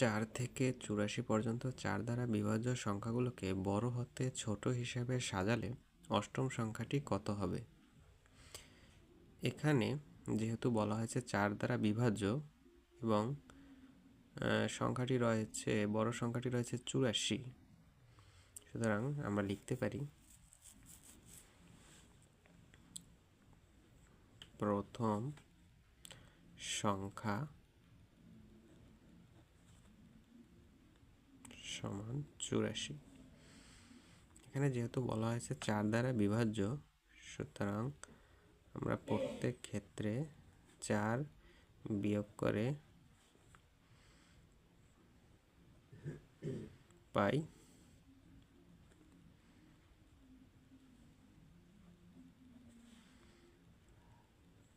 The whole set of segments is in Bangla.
চার থেকে চুরাশি পর্যন্ত চার দ্বারা বিভাজ্য সংখ্যাগুলোকে বড় হতে ছোট হিসাবে সাজালে অষ্টম সংখ্যাটি কত হবে? এখানে যেহেতু বলা হয়েছে চার দ্বারা বিভাজ্য এবং সংখ্যাটি রয়েছে, বড় সংখ্যাটি রয়েছে চুরাশি, সুতরাং আমরা লিখতে পারি প্রথম সংখ্যা সমান চুরাশি। এখানে যেহেতু বলা হয়েছে চার দ্বারা বিভাজ্য, সুতরাং আমরা প্রত্যেক ক্ষেত্রে চার বিয়োগ করে পাই।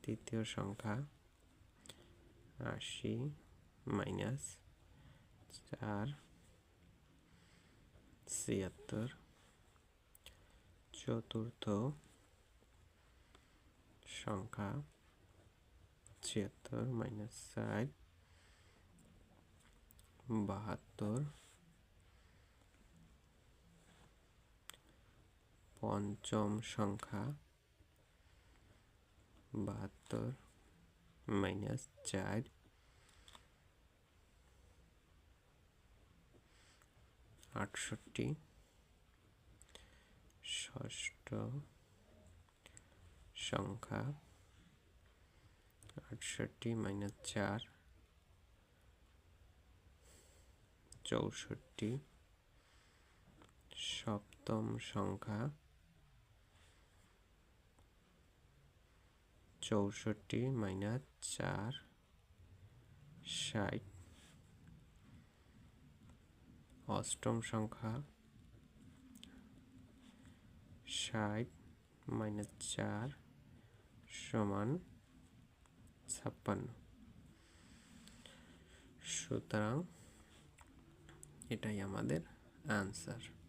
তৃতীয় সংখ্যা আশি মাইনাস চার ছিয়াত্তর চতুর্থ সংখ্যা ছিয়াত্তর মাইনাস ষাট বাহাত্তর পঞ্চম সংখ্যা বাহাত্তর মাইনাস চার আটষট্টি ষষ্ঠ সংখ্যা আটষট্টি মাইনাস চার চৌষট্টি সপ্তম সংখ্যা চৌষট্টি মাইনাস চার ষাট অষ্টম সংখ্যা ষাট মাইনাস চার সমান ছাপ্পান্ন। সুতরাং এটাই আমাদের আনসার